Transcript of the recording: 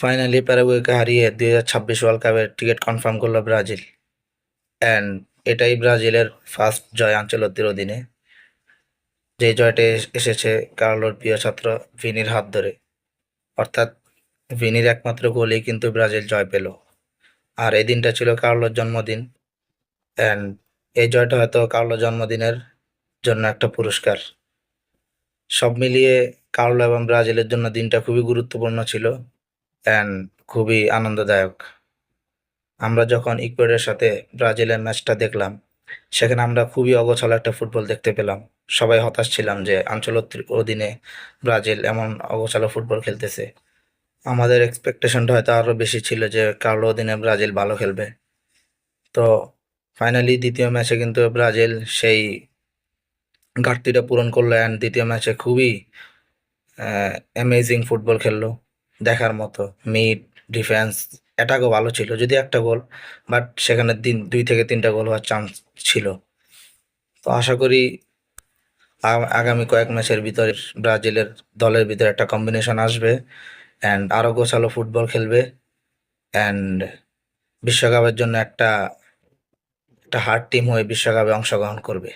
Finally প্যারাগুয়েকে হারিয়ে দুই হাজার ছাব্বিশ ওয়ার্ল্ড কাপের টিকিট কনফার্ম করল ব্রাজিল। অ্যান্ড এটাই ব্রাজিলের ফার্স্ট জয় আঞ্চলতির অধীনে। যে জয়টা এস- এসেছে কার্লোর প্রিয় ছাত্র ভিনির হাত ধরে। অর্থাৎ ভিনির একমাত্র গোলেই কিন্তু ব্রাজিল জয় পেল। আর এই দিনটা ছিল কার্লোর জন্মদিন। অ্যান্ড এই জয়টা হয়তো কার্লোর জন্মদিনের জন্য একটা পুরস্কার। সব মিলিয়ে কার্লো এবং ব্রাজিলের জন্য দিনটা খুবই গুরুত্বপূর্ণ ছিল। অ্যান্ড খুবই আনন্দদায়ক। আমরা যখন ইকুয়েডের সাথে ব্রাজিলের ম্যাচটা দেখলাম, সেখানে আমরা খুবই অগোছালো একটা ফুটবল দেখতে পেলাম। সবাই হতাশ ছিলাম যে আঞ্চলিক অধীনে ব্রাজিল এমন অগোছালো ফুটবল খেলতেছে। আমাদের এক্সপেকটেশনটা হয়তো আরও বেশি ছিল যে কার্লো অধীনে ব্রাজিল ভালো খেলবে। তো ফাইনালি দ্বিতীয় ম্যাচে কিন্তু ব্রাজিল সেই ঘাটতিটা পূরণ করল অ্যান্ড দ্বিতীয় ম্যাচে খুবই অ্যামেজিং ফুটবল খেললো। দেখার মতো। মিড, ডিফেন্স, অ্যাটাকও ভালো ছিল যদি একটা গোল, বাট সেখানে দিন দুই থেকে তিনটা গোল হওয়ার চান্স ছিল। তো আশা করি আগামী কয়েক ম্যাচের ভিতরে ব্রাজিলের দলের ভিতরে একটা কম্বিনেশন আসবে অ্যান্ড আরও গোছালো ফুটবল খেলবে অ্যান্ড বিশ্বকাপের জন্য একটা একটা হার্ড টিম হয়ে বিশ্বকাপে অংশগ্রহণ করবে।